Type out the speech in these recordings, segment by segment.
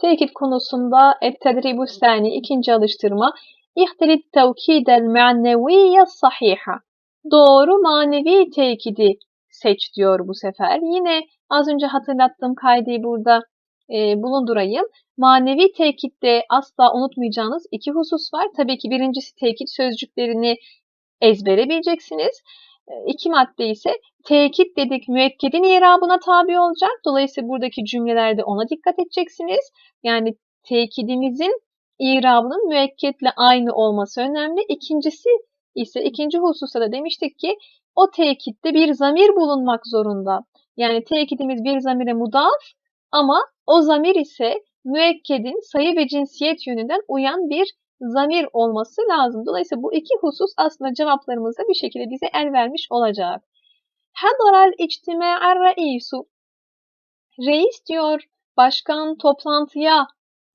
Tekit konusunda et-tedribu sani ikinci alıştırma İhtirit tevkidel ma'neviyye sahiha. Doğru manevi tekidi seç diyor bu sefer. Yine az önce hatırlattığım kaydı burada e, bulundurayım. Manevi tekitte asla unutmayacağınız iki husus var. Tabii ki birincisi tekit sözcüklerini ezbere bileceksiniz. E, iki madde ise tekit dedik müekkedin irabına tabi olacak. Dolayısıyla buradaki cümlelerde ona dikkat edeceksiniz. Yani tekidimizin irabının müekketle aynı olması önemli. İkincisi ise ikinci hususta da demiştik ki o tekitte bir zamir bulunmak zorunda. Yani tekidimiz bir zamire mudaf ama o zamir ise müekkedin sayı ve cinsiyet yönünden uyan bir zamir olması lazım. Dolayısıyla bu iki husus aslında cevaplarımızda bir şekilde bize el vermiş olacak. Hadaral içtima'ar reisu. Reis diyor, başkan toplantıya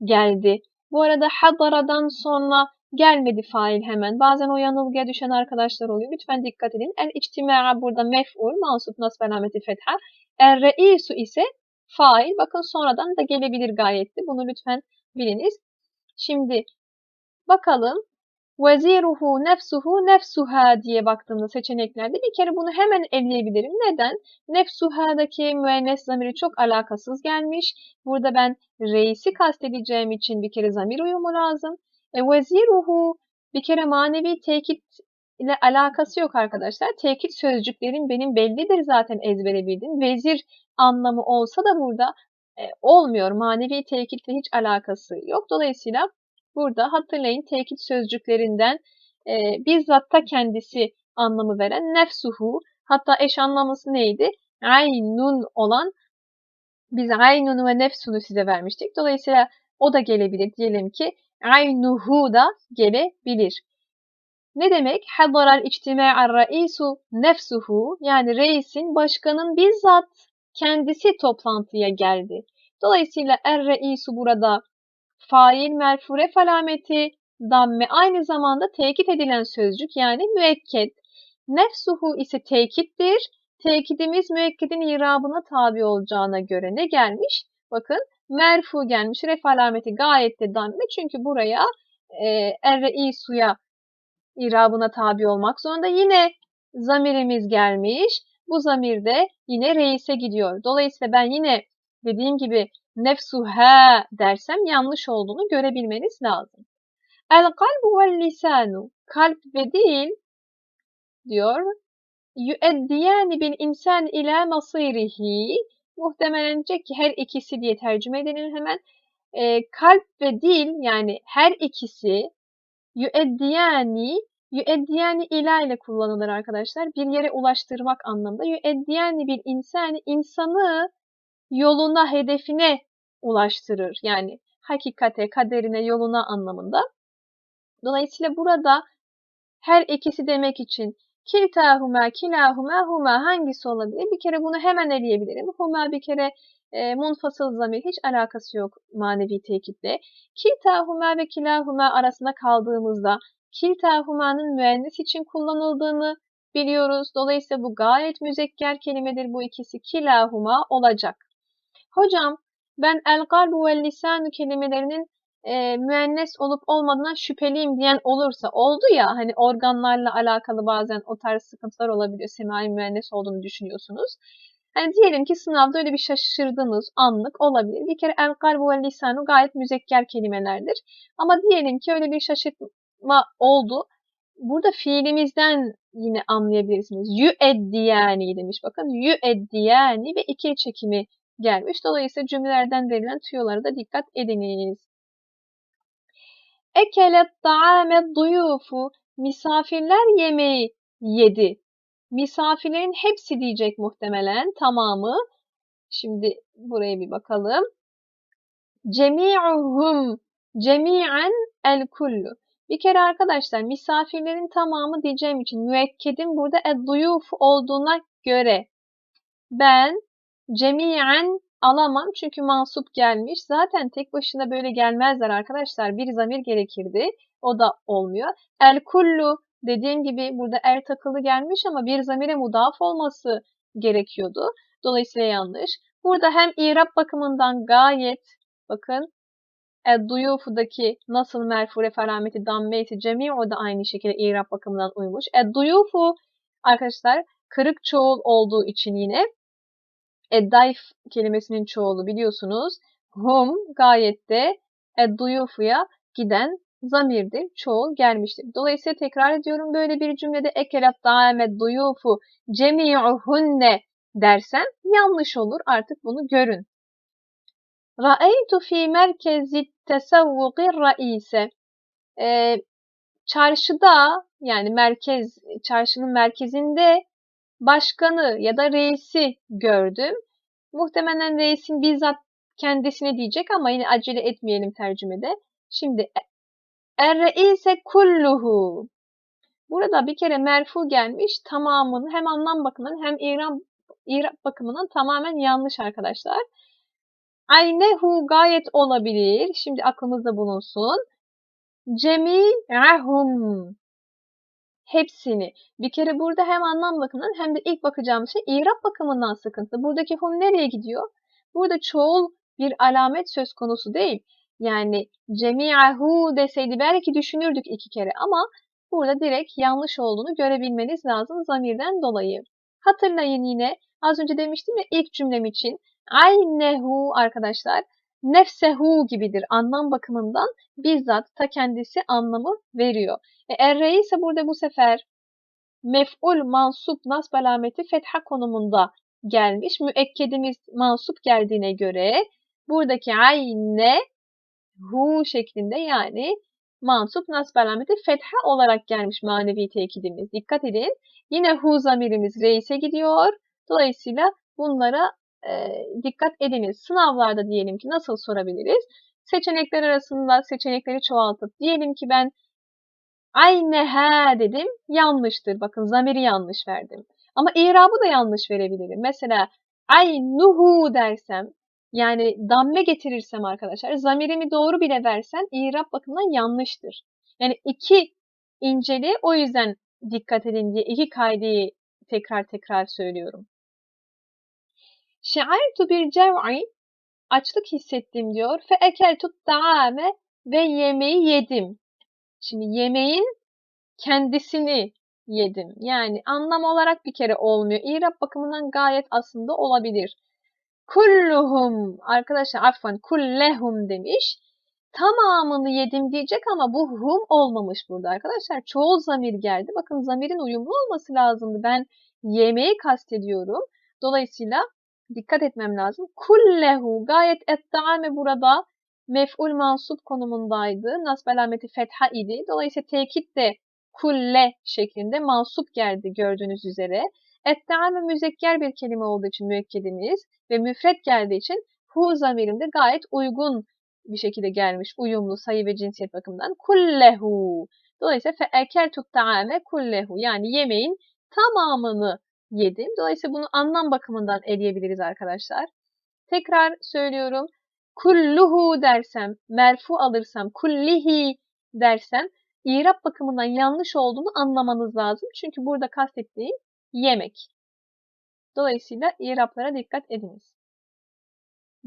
geldi. Bu arada hadaradan sonra gelmedi fail hemen. Bazen o yanılgıya düşen arkadaşlar oluyor. Lütfen dikkat edin. El içtima'a burada mef'ul, mansup nasb alameti fetha. Er reisu ise fail. Bakın sonradan da gelebilir gayetli. Bunu lütfen biliniz. Şimdi bakalım. Veziruhu nefsuhu nefsuha diye baktığımda seçeneklerde bir kere bunu hemen eleyebilirim. Neden? Nefsuha'daki müennes zamiri çok alakasız gelmiş. Burada ben reisi kastedeceğim için bir kere zamir uyumu lazım. E, veziruhu bir kere manevi tekit ile alakası yok arkadaşlar. Tekit sözcüklerim benim bellidir zaten ezbere bildim. Vezir anlamı olsa da burada e, olmuyor. Manevi tekitle hiç alakası yok. Dolayısıyla burada hatırlayın tekit sözcüklerinden e, bizzat ta kendisi anlamı veren nefsuhu hatta eş anlamlısı neydi? Aynun olan biz aynunu ve nefsunu size vermiştik. Dolayısıyla o da gelebilir. Diyelim ki aynuhu da gelebilir. Ne demek? Hadaral içtima'ar reisu nefsuhu yani reisin başkanın bizzat kendisi toplantıya geldi. Dolayısıyla er reisu burada fail merfure falameti damme aynı zamanda tekit edilen sözcük yani müekket. Nefsuhu ise tekittir. Tekidimiz müekkedin irabına tabi olacağına göre ne gelmiş? Bakın merfu gelmiş. Ref alameti gayet de damme. Çünkü buraya e, er suya irabına tabi olmak zorunda. Yine zamirimiz gelmiş. Bu zamir de yine reise gidiyor. Dolayısıyla ben yine dediğim gibi nefsuha dersem yanlış olduğunu görebilmeniz lazım. El kalbu vel lisanu kalp ve dil diyor yüeddiyani bil insan ila masirihi muhtemelen ki her ikisi diye tercüme edelim hemen. E, kalp ve dil yani her ikisi yüeddiyani yüeddiyani ila ile kullanılır arkadaşlar. Bir yere ulaştırmak anlamında. Yüeddiyani bir insan insanı yoluna, hedefine ulaştırır. Yani hakikate, kaderine, yoluna anlamında. Dolayısıyla burada her ikisi demek için kiltahuma, kilahuma, huma hangisi olabilir? Bir kere bunu hemen eleyebilirim. Huma bir kere e, munfasıl zamir hiç alakası yok manevi tekitle. Kiltahuma ve kilahuma arasında kaldığımızda kiltahuma'nın müennes için kullanıldığını biliyoruz. Dolayısıyla bu gayet müzekker kelimedir bu ikisi. Kilahuma olacak. Hocam ben el kalbu ve lisanu kelimelerinin e, müennes olup olmadığına şüpheliyim diyen olursa oldu ya hani organlarla alakalı bazen o tarz sıkıntılar olabiliyor. Semai müennes olduğunu düşünüyorsunuz. Hani diyelim ki sınavda öyle bir şaşırdınız anlık olabilir. Bir kere el kalbu ve lisanu gayet müzekker kelimelerdir. Ama diyelim ki öyle bir şaşırtma oldu. Burada fiilimizden yine anlayabilirsiniz. Yü eddiyani demiş. Bakın yü eddiyani ve ikili çekimi gelmiş. Dolayısıyla cümlelerden verilen tüyolara da dikkat ediniz. Ekelet ta'ame duyufu misafirler yemeği yedi. Misafirlerin hepsi diyecek muhtemelen tamamı. Şimdi buraya bir bakalım. Cemi'uhum cemi'en el kullu. Bir kere arkadaşlar misafirlerin tamamı diyeceğim için müekkedim burada ed-duyuf olduğuna göre ben cemiyen alamam çünkü mansup gelmiş. Zaten tek başına böyle gelmezler arkadaşlar. Bir zamir gerekirdi. O da olmuyor. El kullu dediğim gibi burada er takılı gelmiş ama bir zamire mudaf olması gerekiyordu. Dolayısıyla yanlış. Burada hem irab bakımından gayet bakın Edduyufudaki nasıl merfu ref alameti damme ise cemi'u da aynı şekilde irab bakımından uymuş. Edduyufu arkadaşlar kırık çoğul olduğu için yine eddayf kelimesinin çoğulu biliyorsunuz. Hum gayet de edduyufuya giden zamirdir. Çoğul gelmiştir. Dolayısıyla tekrar ediyorum böyle bir cümlede ekelat daime duyufu cemi'uhunne dersen yanlış olur. Artık bunu görün. Ra'eytu fi merkezi tesavvuqi raise. Ee, çarşıda yani merkez, çarşının merkezinde başkanı ya da reisi gördüm. Muhtemelen reisin bizzat kendisine diyecek ama yine acele etmeyelim tercümede. Şimdi er-reise kulluhu. Burada bir kere merfu gelmiş tamamını hem anlam bakımından hem İrab, İrab bakımından tamamen yanlış arkadaşlar. Aynehu gayet olabilir. Şimdi aklımızda bulunsun. Cemi'ahum. Hepsini. Bir kere burada hem anlam bakımından hem de ilk bakacağımız şey İrab bakımından sıkıntı. Buradaki hum nereye gidiyor? Burada çoğul bir alamet söz konusu değil. Yani cemi'ahu deseydi belki düşünürdük iki kere ama burada direkt yanlış olduğunu görebilmeniz lazım zamirden dolayı. Hatırlayın yine az önce demiştim ya ilk cümlem için aynehu arkadaşlar nefsehu gibidir anlam bakımından bizzat ta kendisi anlamı veriyor. E, erre ise burada bu sefer mef'ul mansup nasb alameti fetha konumunda gelmiş. Müekkedimiz mansup geldiğine göre buradaki ayne hu şeklinde yani mansup nasb alameti fetha olarak gelmiş manevi tekidimiz. Dikkat edin. Yine hu zamirimiz reise gidiyor. Dolayısıyla bunlara e, dikkat ediniz. Sınavlarda diyelim ki nasıl sorabiliriz? Seçenekler arasında seçenekleri çoğaltıp diyelim ki ben ayneha dedim yanlıştır. Bakın zamiri yanlış verdim. Ama irabı da yanlış verebilirim. Mesela aynuhu dersem yani damme getirirsem arkadaşlar zamirimi doğru bile versen irab bakımından yanlıştır. Yani iki inceli o yüzden dikkat edin diye iki kaydeyi tekrar tekrar söylüyorum. Şe'artu bir cev'i açlık hissettim diyor. Fe ekeltu ta'ame ve yemeği yedim. Şimdi yemeğin kendisini yedim. Yani anlam olarak bir kere olmuyor. İrab bakımından gayet aslında olabilir. Kulluhum arkadaşlar affan kullehum demiş. Tamamını yedim diyecek ama bu hum olmamış burada arkadaşlar. Çoğul zamir geldi. Bakın zamirin uyumlu olması lazımdı. Ben yemeği kastediyorum. Dolayısıyla dikkat etmem lazım. Kullehu gayet ettame burada mef'ul mansup konumundaydı. Nasb alameti fetha idi. Dolayısıyla tekit de kulle şeklinde mansup geldi gördüğünüz üzere. Ettame müzekker bir kelime olduğu için müekkedimiz ve müfret geldiği için hu zamirimde gayet uygun bir şekilde gelmiş. Uyumlu sayı ve cinsiyet bakımından. Kullehu. Dolayısıyla fe'ekeltu ta'ame kullehu. Yani yemeğin tamamını yedim. Dolayısıyla bunu anlam bakımından eleyebiliriz arkadaşlar. Tekrar söylüyorum. Kulluhu dersem, merfu alırsam, kullihi dersem İrab bakımından yanlış olduğunu anlamanız lazım. Çünkü burada kastettiğim yemek. Dolayısıyla İrablara dikkat ediniz.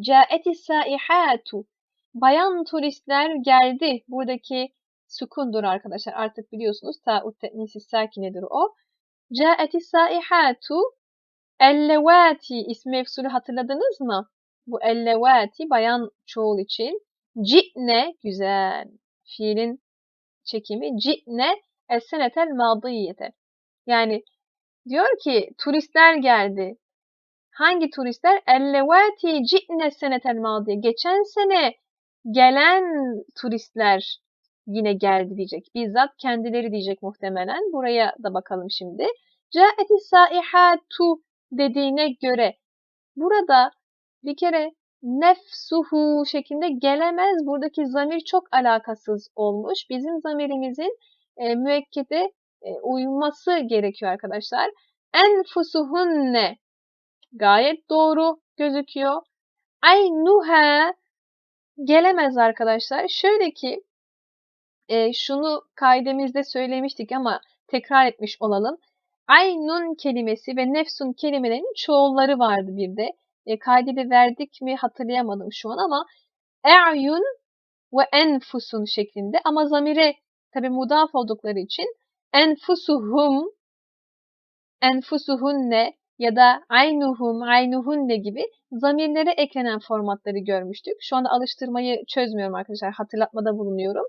Câeti saihatu. Bayan turistler geldi. Buradaki sukundur arkadaşlar. Artık biliyorsunuz ta'ut te'nisi sakinedir o. Câeti saihatu ellevati ismi mefsulü hatırladınız mı? Bu ellevati bayan çoğul için. Ci'ne güzel. Fiilin çekimi ci'ne es-senetel madiyete. Yani diyor ki turistler geldi. Hangi turistler? Ellevati ci'ne senetel madiye. Geçen sene gelen turistler yine geldi diyecek. Bizzat kendileri diyecek muhtemelen. Buraya da bakalım şimdi. Câeti saihatu dediğine göre burada bir kere nefsuhu şeklinde gelemez. Buradaki zamir çok alakasız olmuş. Bizim zamirimizin e, müekkede e, uyması gerekiyor arkadaşlar. Enfusuhunne gayet doğru gözüküyor. Aynuha gelemez arkadaşlar. Şöyle ki e, şunu kaidemizde söylemiştik ama tekrar etmiş olalım. Aynun kelimesi ve nefsun kelimelerinin çoğulları vardı bir de. E, kaydede verdik mi hatırlayamadım şu an ama e'yun ve enfusun şeklinde ama zamire tabi mudaf oldukları için enfusuhum enfusuhunne ya da aynuhum, aynuhunne gibi zamirlere eklenen formatları görmüştük. Şu anda alıştırmayı çözmüyorum arkadaşlar. Hatırlatmada bulunuyorum.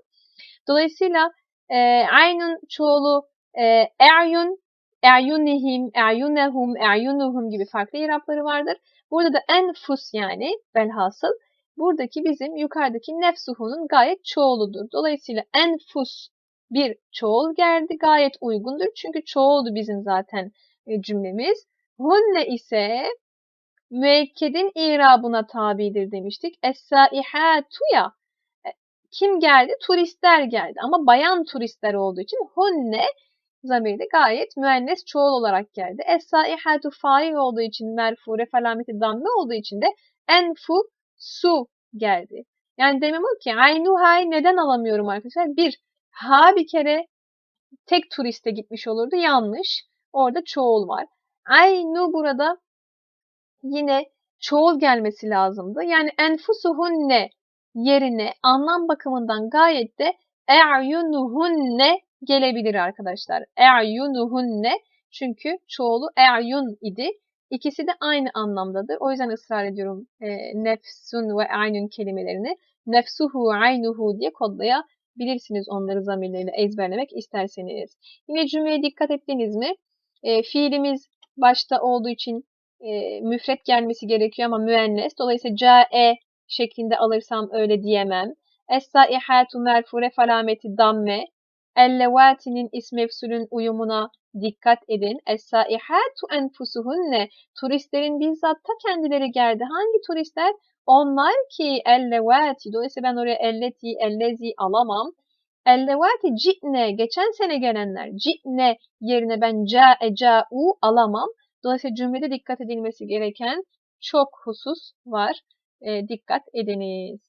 Dolayısıyla e, aynun çoğulu e, e'yun, e'yunihim, e'yunehum, e'yunuhum gibi farklı irapları vardır. Burada da enfus yani velhasıl buradaki bizim yukarıdaki nefsuhunun gayet çoğuludur. Dolayısıyla enfus bir çoğul geldi gayet uygundur. Çünkü çoğuldu bizim zaten e, cümlemiz. Hunne ise müekkedin irabına tabidir demiştik. Es-saihatu ya e, kim geldi? Turistler geldi. Ama bayan turistler olduğu için hunne zamiri de gayet müennes çoğul olarak geldi. Es-saihatu fail olduğu için merfu refalameti damme olduğu için de enfu su geldi. Yani demem o ki aynuhay neden alamıyorum arkadaşlar? Bir, ha bir kere tek turiste gitmiş olurdu. Yanlış. Orada çoğul var. Aynu burada yine çoğul gelmesi lazımdı. Yani enfusuhunne yerine anlam bakımından gayet de e'yunuhunne gelebilir arkadaşlar. E'yunuhunne çünkü çoğulu e'yun idi. İkisi de aynı anlamdadır. O yüzden ısrar ediyorum e, nefsun ve aynun kelimelerini. Nefsuhu, aynuhu diye kodlayabilirsiniz onları zamirleriyle ezberlemek isterseniz. Yine cümleye dikkat ettiniz mi? E, fiilimiz başta olduğu için e, müfret gelmesi gerekiyor ama müennes. Dolayısıyla ca'e şeklinde alırsam öyle diyemem. Es-saihatu merfure falameti damme. Ellevati'nin ismefsulün uyumuna dikkat edin. Es-saihatu enfusuhunne. Turistlerin bizzat ta kendileri geldi. Hangi turistler? Onlar ki ellevati. Dolayısıyla ben oraya elleti, ellezi alamam. Ellevati ci'ne. Geçen sene gelenler. Ci'ne yerine ben ca'e, ca'u alamam. Dolayısıyla cümlede dikkat edilmesi gereken çok husus var. Dikkat ediniz.